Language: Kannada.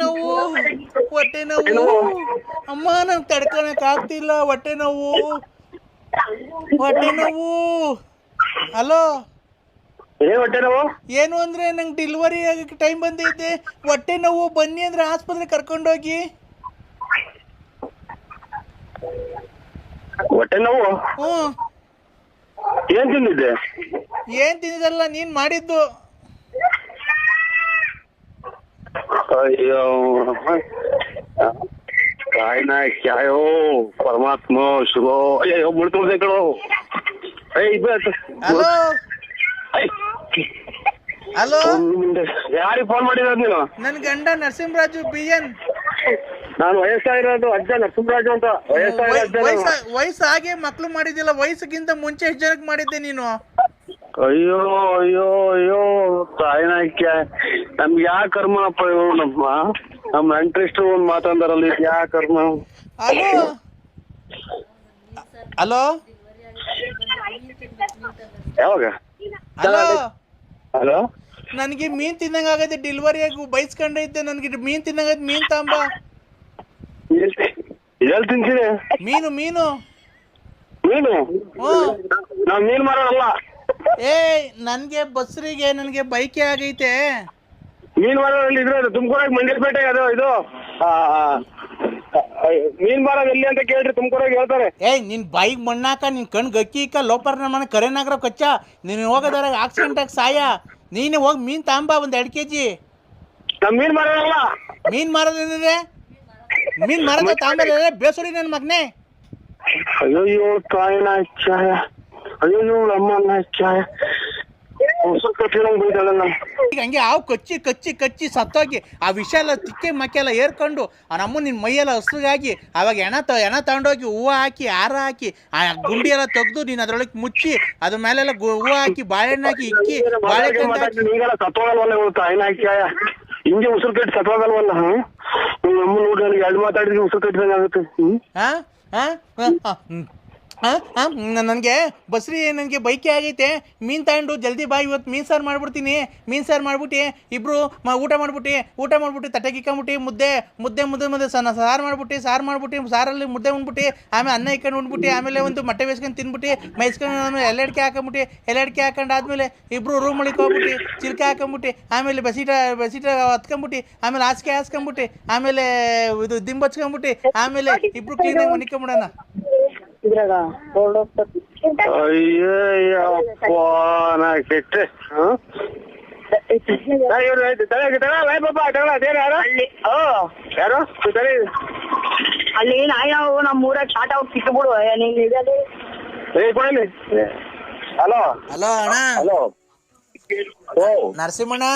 ನೋವು ಹೊಟ್ಟೆ ನೋವು ಅಮ್ಮ ನಂಗೆ ತಡ್ಕೊಳಕ್ ಆಗ್ತಿಲ್ಲ ಹೊಟ್ಟೆ ನೋವು ಹೊಟ್ಟೆ ನೋವು ಹಲೋ ಏನ್ ಅಂದ್ರೆ ನಂಗೆ ಡೆಲಿವರಿ ಆಗಕ್ಕೆ ಟೈಮ್ ಬಂದೈತೆ. ಹೊಟ್ಟೆ ನೋವು ಬನ್ನಿ ಅಂದ್ರೆ ಆಸ್ಪತ್ರೆ ಕರ್ಕೊಂಡೋಗಿ. ಹೊಟ್ಟೆ ನೋವು ಹ್ಞೂ ಏನ್ ತಿಂದಿದ್ದೆ? ಏನ್ ತಿಂದಿದ್ದಲ್ಲ ನೀನ್ ಮಾಡಿದ್ದು. ಅಯ್ಯೋ. ಕಾಯ್ನ ಕ್ಯಾಯೋ ಪರಮಾತ್ಮ ಶುಭೋ ಅಯ್ಯೋ ಮುಳ್ತು ಕಣೋ ಏಯ್ ಹಲೋ? ಯಾರಿಗ್ ಹಲೋ? ಯಾರಿಗೆ ಫೋನ್ ಮಾಡಿರೋದು ನೀನು? ನನ್ನ ಗಂಡ ನರಸಿಂಹರಾಜು ಬಿ ಎನ್. ನಾನು ವಯಸ್ಸಾಗಿರೋದು ಅಜ್ಜ ನರಸಿಂಹರಾಜು ಅಂತ. ವಯಸ್ಸಾಗಿ ವಯಸ್ಸಾಗೆ ಮಕ್ಳು ಮಾಡಿದ್ದಿಲ್ಲ ವಯಸ್ಸಿಗಿಂತ ಮುಂಚೆ ಎಷ್ಟು ಜನಕ್ಕೆ ಮಾಡಿದ್ದೆ ನೀನು. ಅಯ್ಯೋ ಅಯ್ಯೋ ಅಯ್ಯೋ ತಾಯಿನ ಕ್ಯಾ ನಮ್ಗೆ ಯಾ ಕರ್ಮಪ್ಪ ಇವ್ರು ನಮ್ಮ ನಮ್ಮ ನೆಂಟ್ರಿಷ್ಟು ಒಂದ್ ಇದು ಯಾ ಕರ್ಮ? ಹಲೋ? ಹಲೋ? ಯಾವಾಗ? ಹಲೋ? ಹಲೋ? ನನಗೆ ಮೀನ್ ತಿನ್ನಂಗ ಆಗೈತೆ ಡೆಲಿವರಿ ಆಗಿ ಬೈಸ್ಕೊಂಡೈತೆ ನನಗೆ ಮೀನ್ ತಿನ್ನಂಗೈತೆ ಮೀನ್ ತಾಂಬ. ಎಲ್ಲಿ ತಿಂತೀನಿ ಮೀನು ಮೀನು? ಮೀನು? ಹ್ಞೂ ನಾವ್ ಮೀನ್ ಮಾರೋಲ್ಲ ಏ ನನ್ಗೆ ಬಸ್ರಿಗೆ ನನ್ಗೆ ಬೈಕೆ ಆಗೈತೆ. ಮೀನ್ ಮಾರೋದ್ರಲ್ಲಿ ಇದ್ರೆ ತುಮಕೂರಾಗ ಮಂಡ್ಯಪೇಟೆ ಅದು ಇದು ಆ, ಮೀನ್ ಬಾರ ಎಲ್ಲಿ ಅಂತ ಕೇಳ್ರಿ ತುಮಕೂರಾಗ ಹೇಳ್ತಾರೆ. ಏಯ್ ನಿನ್ ಬೈಕ್ ಮಣ್ಣಾಕ ನಿನ್ ಕಣ್ ಗಕ್ಕಿ ಇಕ್ಕ ಲೋಪರ್ ಮನೆ ಕರೆನಾಗ್ರ ಕಚ್ಚ. ನೀನು ಹೋಗೋದ್ರಾಗ ಆಕ್ಸಿಡೆಂಟ್ ಆಗಿ ಸಾಯ. ನೀನು ಹೋಗಿ ಮೀನ್ ತಾಂಬ ಒಂದ್ ಎರಡ್ ಕೆಜಿ. ಮೀನ್ ಮಾರಲ್ಲ ಮೀನ್ ಮಾರೋದಿದೆ ಮೀನ್ ಮಾರೋದ ತಾಂಬ ಬೇಸರಿ ನನ್ ಮಗನೇ. ಅಯ್ಯೋ ತಾಯಿನ ಚಾಯ ಅಯ್ಯೋ ಅಮ್ಮನ ಈಗ ಹಂಗೆ ಹಾವು ಕಚ್ಚಿ ಕಚ್ಚಿ ಕಚ್ಚಿ ಸತ್ತೋಗಿ ಆ ವಿಷ ಎಲ್ಲ ತಿಕ್ಕೆ ಮಕ್ಕೆಲ್ಲ ಏರ್ಕೊಂಡು ಆ ನಮ್ಮ ನಿನ್ನ ಮೈಯೆಲ್ಲ ಹಸುಗಾಗಿ ಅವಾಗ ಎಣ ತ ಎಣ ತಗೊಂಡೋಗಿ ಹೂವು ಹಾಕಿ ಹಾರ ಹಾಕಿ ಆ ಗುಂಡಿ ಎಲ್ಲ ತೆಗ್ದು ನೀನು ಅದ್ರೊಳಗೆ ಮುಚ್ಚಿ ಅದ್ರ ಮೇಲೆಲ್ಲ ಹೂವು ಹಾಕಿ ಬಾಳೆಹಣ್ಣು ಹಾಕಿ. ಇಕ್ಕಿ ಬಾಳೆಹಣ್ಣು ಹಿಂಗೆ ಉಸಿರು ಕಟ್ಟಿ ಸತ್ವಾಗಲ್ವಲ್ಲ ನಮ್ಮ ನೋಡಿ ಎರಡು ಮಾತಾಡಿದ್ರೆ ಉಸಿರು ಕಟ್ಟಿದಂಗೆ ಆಗುತ್ತೆ. ಹ್ಮ್? ಹಾ? ಹಾ? ನನಗೆ ಬಸ್ರಿ ನನಗೆ ಬೈಕಿ ಆಗೈತೆ. ಮೀನು ತಗೊಂಡು ಜಲ್ದಿ ಬಾ ಇವತ್ತು ಮೀನು ಸಾರು ಮಾಡ್ಬಿಡ್ತೀನಿ. ಮೀನು ಸಾರು ಮಾಡ್ಬಿಟ್ಟು ಇಬ್ಬರು ಮ ಊಟ ಮಾಡ್ಬಿಟ್ಟು ಊಟ ಮಾಡ್ಬಿಟ್ಟು, ತಟ್ಟೆ ಕಿಕ್ಕೊಂಬಿಟ್ಟು ಮುದ್ದೆ ಮುದ್ದೆ ಮುದ್ದೆ ಮುದ್ದೆ ಸಣ್ಣ ಸಾರು ಮಾಡ್ಬಿಟ್ಟು ಸಾರು ಮಾಡ್ಬಿಟ್ಟು, ಸಾರಲ್ಲಿ ಮುದ್ದೆ ಉಂಡ್ಬಿಟ್ಟು ಆಮೇಲೆ ಅನ್ನ ಇಕ್ಕೊಂಡು ಉಂಡ್ಬಿಟ್ಟು ಆಮೇಲೆ ಒಂದು ಮೊಟ್ಟೆ ಬೇಯಿಸ್ಕೊಂಡು ತಿನ್ಬಿಟ್ಟು ಮೈಸ್ಕೊಂಡು ಆಮೇಲೆ ಎಲ್ಲಡಿಕೆ ಹಾಕೊಂಬಿಟ್ಟು ಎಲ್ಲಡಿಕೆ ಹಾಕೊಂಡು ಆದಮೇಲೆ ಇಬ್ಬರು ರೂಮ್ ಒಳಗೆ ಹೋಗ್ಬಿಟ್ಟು ಚಿಲ್ಕೆ ಹಾಕೊಂಬಿಟ್ಟು ಆಮೇಲೆ ಬಸೀಟ ಬಸೀಟ ಹತ್ಕೊಂಬಿಟ್ಟು ಆಮೇಲೆ ಹಾಸಿಗೆ ಹಾಸ್ಕೊಂಬಿಟ್ಟು ಆಮೇಲೆ ಇದು ದಿಂಬಚ್ಕೊಂಬಿಟ್ಟು ಆಮೇಲೆ ಇಬ್ರು ಕ್ಲೀನಾಗಿ ಮನಿಕೊಂಬಿಡೋಣ ಇದ್ರಾಗ ಹೋಗ್ತದೆ ಅಯ್ಯಯ್ಯಪ್ಪ ನಾ ಕೆಟ್ಟೆ ಹಾ? ಇವ್ರು ಆಯ್ತು ತಲೆ ತಲೆ ಲೈ ಪಾಪ ತಗೊಳ ಅದೇನು ಯಾರು ಓ ಯಾರು? ತಲೆ ಅಲ್ಲಿ ನಾಯಿ ನಾವು ನಮ್ಮ ಊರಾಗ ಶಾರ್ಟ್ ಔಟ್ ಸಿಕ್ಕಿಬಿಡು ನೀನು ಏ ಕೊಡಲಿ ಹಲೋ ಹಲೋ ಅಣ್ಣ. ಹಲೋ ಓ. ನರಸಿಂಹಣ್ಣ